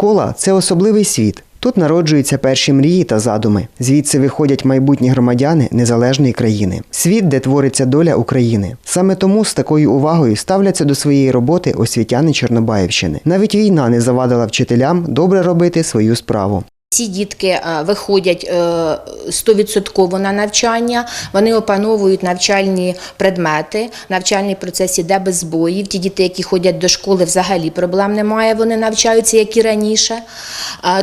Школа це особливий світ. Тут народжуються перші мрії та задуми. Звідси виходять майбутні громадяни незалежної країни. Світ, де твориться доля України. Саме тому з такою увагою ставляться до своєї роботи освітяни Чорнобаївщини. Навіть війна не завадила вчителям добре робити свою справу. Ці дітки е, виходять е, 100% на навчання, вони опановують навчальні предмети, навчальний процес іде без збоїв. Ті діти, які ходять до школи, взагалі проблем немає, вони навчаються, як і раніше.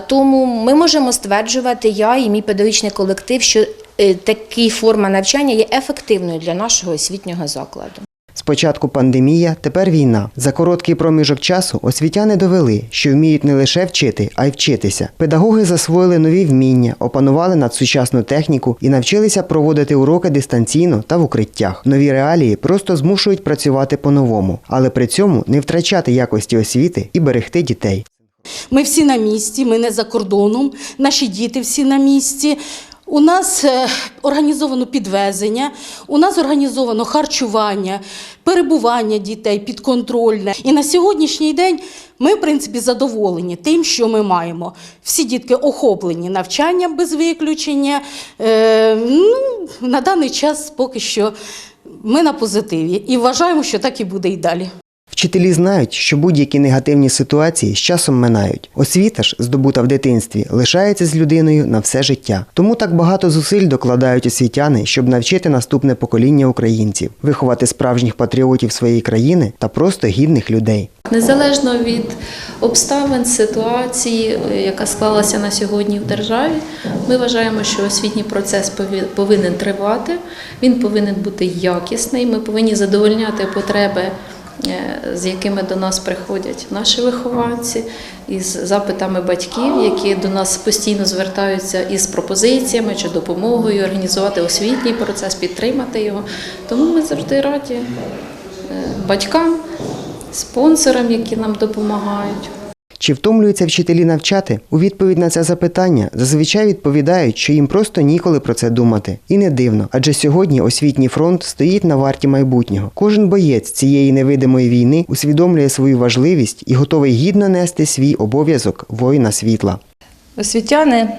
Тому ми можемо стверджувати, я і мій педагогічний колектив, що е, така форма навчання є ефективною для нашого освітнього закладу. Спочатку пандемія, тепер війна. За короткий проміжок часу освітяни довели, що вміють не лише вчити, а й вчитися. Педагоги засвоїли нові вміння, опанували надсучасну техніку і навчилися проводити уроки дистанційно та в укриттях. Нові реалії просто змушують працювати по-новому, але при цьому не втрачати якості освіти і берегти дітей. Ми всі на місці, ми не за кордоном, наші діти всі на місці. У нас е, організовано підвезення, у нас організовано харчування, перебування дітей підконтрольне. І на сьогоднішній день ми, в принципі, задоволені тим, що ми маємо. Всі дітки охоплені навчанням без виключення. Е, ну, на даний час поки що ми на позитиві і вважаємо, що так і буде і далі. Вчителі знають, що будь-які негативні ситуації з часом минають. Освіта ж, здобута в дитинстві, лишається з людиною на все життя. Тому так багато зусиль докладають освітяни, щоб навчити наступне покоління українців, виховати справжніх патріотів своєї країни та просто гідних людей. Незалежно від обставин, ситуації, е, яка склалася на сьогодні в державі, ми вважаємо, що освітній процес повинен тривати, він повинен бути якісний. Ми повинні задовольняти потреби, з якими до нас приходять наші вихованці, із запитами батьків, які до нас постійно звертаються із пропозиціями чи допомогою організувати освітній процес, підтримати його. Тому ми завжди раді е, батькам, спонсорам, які нам допомагають. Чи втомлюються вчителі навчати? У відповідь на це запитання зазвичай відповідають, що їм просто ніколи про це думати. І не дивно, адже сьогодні освітній фронт стоїть на варті майбутнього. Кожен боєць цієї невидимої війни усвідомлює свою важливість і готовий гідно нести свій обов'язок воїна світла. Освітяни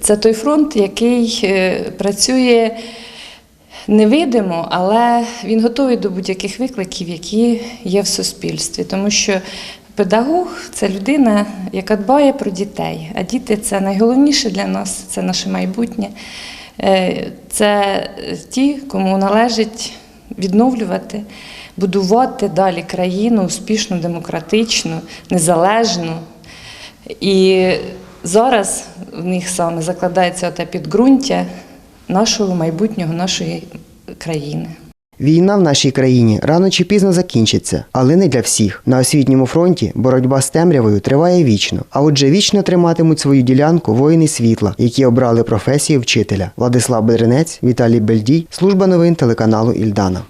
це той фронт, який е, працює невидимо, але він готовий до будь-яких викликів, які є в суспільстві. Тому що педагог це людина, яка дбає про дітей. А діти це найголовніше для нас, це наше майбутнє. Е, Це ті, кому належить відновлювати, будувати далі країну успішну, демократичну, незалежну. І зараз в них саме закладається те підґрунтя нашого майбутнього, нашої країни. Війна в нашій країні рано чи пізно закінчиться, але не для всіх. На освітньому фронті боротьба з темрявою триває вічно. А отже, вічно триматимуть свою ділянку воїни світла, які обрали професію вчителя. Владислав Бедренець, Віталій Бельдій, служба новин телеканалу Ільдана.